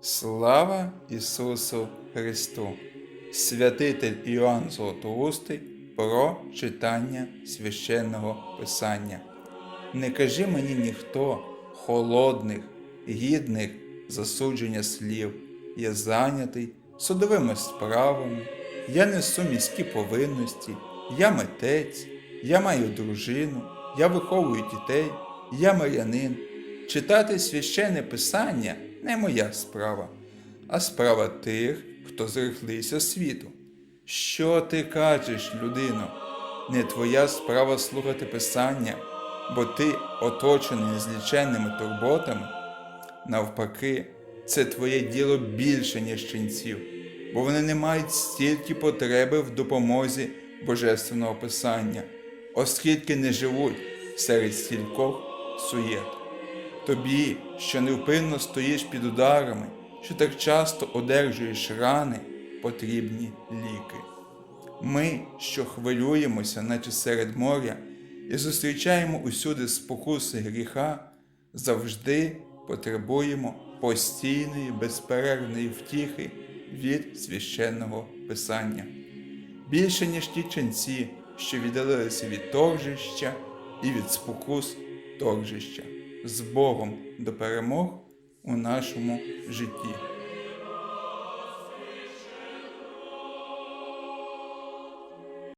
Слава Ісусу Христу! Святитель Іоанн Золотоустий про читання священного Писання. Не кажи мені ніхто холодних, гідних засудження слів. Я зайнятий судовими справами, я несу міські повинності, я митець, я маю дружину, я виховую дітей, я мирянин. Читати священне писання не моя справа, а справа тих, хто зрехлився світу. Що ти кажеш, людино? Не твоя справа слухати писання, бо ти оточений незліченними турботами. Навпаки, це твоє діло більше, ніж ченців, бо вони не мають стільки потреби в допомозі Божественного Писання, оскільки не живуть серед стількох суєт. Тобі, що невпинно стоїш під ударами, що так часто одержуєш рани, потрібні ліки. Ми, що хвилюємося, наче серед моря, і зустрічаємо усюди спокуси гріха, завжди потребуємо постійної безперервної втіхи від священного писання. Більше, ніж ті ченці, що віддалилися від торжища і від спокус торжища, з Богом до перемог у нашому житті.